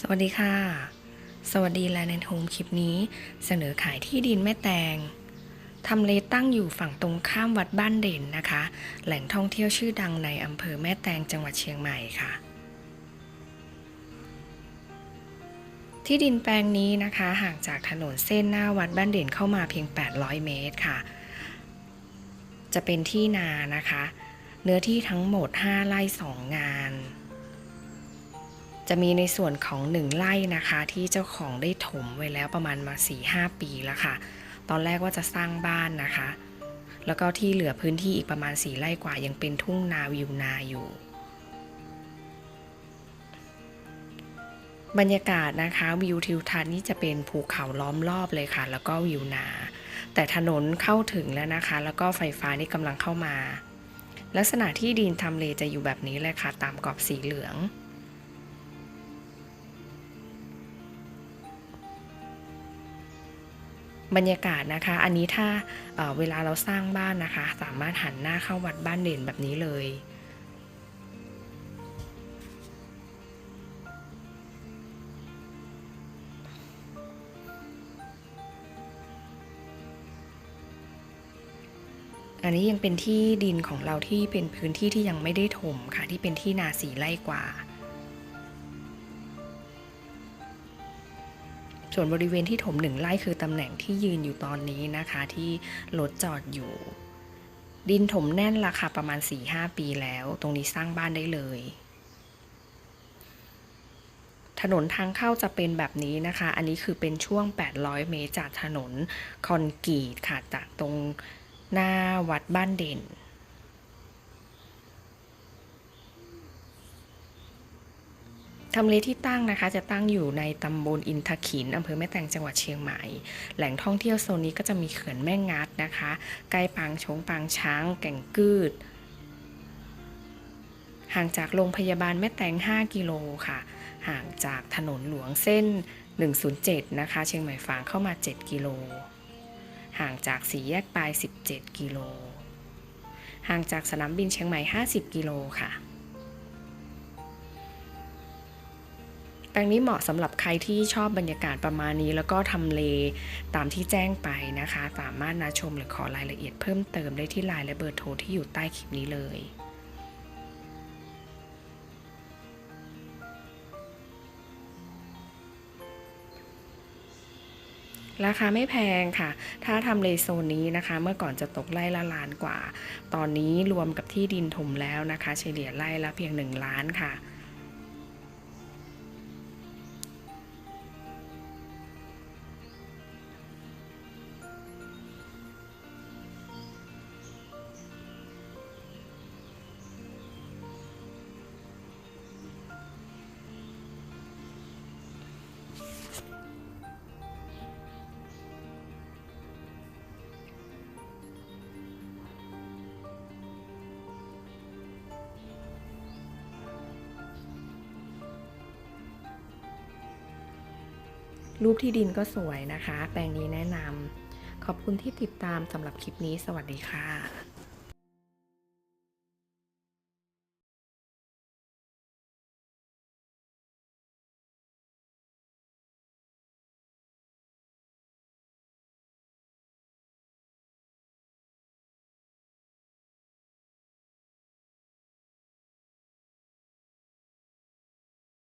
สวัสดีค่ะ สวัสดีแลนด์โฮมคลิปนี้เสนอขายที่ดินแม่แตงทำเลตั้งอยู่ฝั่งตรงข้ามวัดบ้านเด่นนะคะ แหล่งท่องเที่ยวชื่อดังในอำเภอแม่แตงจังหวัดเชียงใหม่ค่ะ ที่ดินแปลงนี้นะคะ ห่างจากถนนเส้นหน้าวัดบ้านเด่นเข้ามาเพียง 800 เมตรค่ะ จะเป็นที่นานะคะ เนื้อที่ทั้งหมด 5 ไร่ 2 งาน จะมีในส่วนของ 1ไร่นะคะ ที่เจ้าของได้ถมไว้แล้วประมาณมา 4-5 ปีแล้วค่ะ ตอนแรกว่าจะสร้างบ้านนะคะ แล้วก็ที่เหลือพื้นที่อีกประมาณ 4ไร่กว่ายังเป็นทุ่งนาวิวนาอยู่ บรรยากาศนะคะวิวทิวทัศน์นี่จะเป็นภูเขาล้อมรอบเลยค่ะ แล้วก็วิวนา แต่ถนนเข้าถึงแล้วนะคะ แล้วก็ไฟฟ้านี่กำลังเข้ามา ลักษณะที่ดินทำเลจะอยู่แบบนี้เลยค่ะ ตามกรอบสีเหลือง บรรยากาศนะคะ อันนี้ถ้าเเวลาเราสร้างบ้านนะคะ สามารถหันหน้าเข้าวัดบ้านเด่นแบบนี้เลยอันนี้ยังเป็นที่ดินของเราที่เป็นพื้นที่ที่ยังไม่ได้ถมค่ะที่เป็นที่นาสีไร่กว่า ส่วนบริเวณที่ถมหนึ่งไร่คือตำแหน่งที่ยืนอยู่ตอนนี้นะคะที่รถจอดอยู่ ดินถมแน่นละค่ะประมาณ 4-5 ปีแล้ว ตรงนี้สร้างบ้านได้เลย ถนนทางเข้าจะเป็นแบบนี้นะคะ อันนี้คือเป็นช่วง 800 เมตรจากถนนคอนกรีตค่ะจากตรงหน้าวัดบ้านเด่น ทำเลที่ตั้งนะคะ จะตั้งอยู่ในตำบลอินทขินอำเภอแม่แตงจังหวัดเชียงใหม่ แหล่งท่องเที่ยวโซนนี้ก็จะมีเขื่อนแม่งัดนะคะใกล้ปางชงปางช้าง แก่งกืด ห่างจากโรงพยาบาลแม่แตง 5 กิโลค่ะ ห่างจากถนนหลวงเส้น 107 นะคะ เชียงใหม่ฝางเข้ามา 7 กิโล ห่างจากสี่แยกปลาย 17 กิโล ห่างจากสนามบินเชียงใหม่ 50 กิโลค่ะ แปลงนี้เหมาะสำหรับใครที่ชอบบรรยากาศประมาณนี้ แล้วก็ทำเลตามที่แจ้งไปนะคะ สามารถนาชมหรือขอรายละเอียดเพิ่มเติมได้ที่ไลน์และเบอร์โทรที่อยู่ใต้คลิปนี้เลยราคาไม่แพงค่ะ ถ้าทำเลโซนนี้นะคะ เมื่อก่อนจะตกไร่ละล้านกว่า ตอนนี้รวมกับที่ดินถมแล้วนะคะ เฉลี่ยไร่ละเพียง 1 ล้านค่ะ รูปที่ดินก็สวยนะคะ แปลงนี้แนะนำขอบคุณที่ติดตามสำหรับคลิปนี้ สวัสดีค่ะ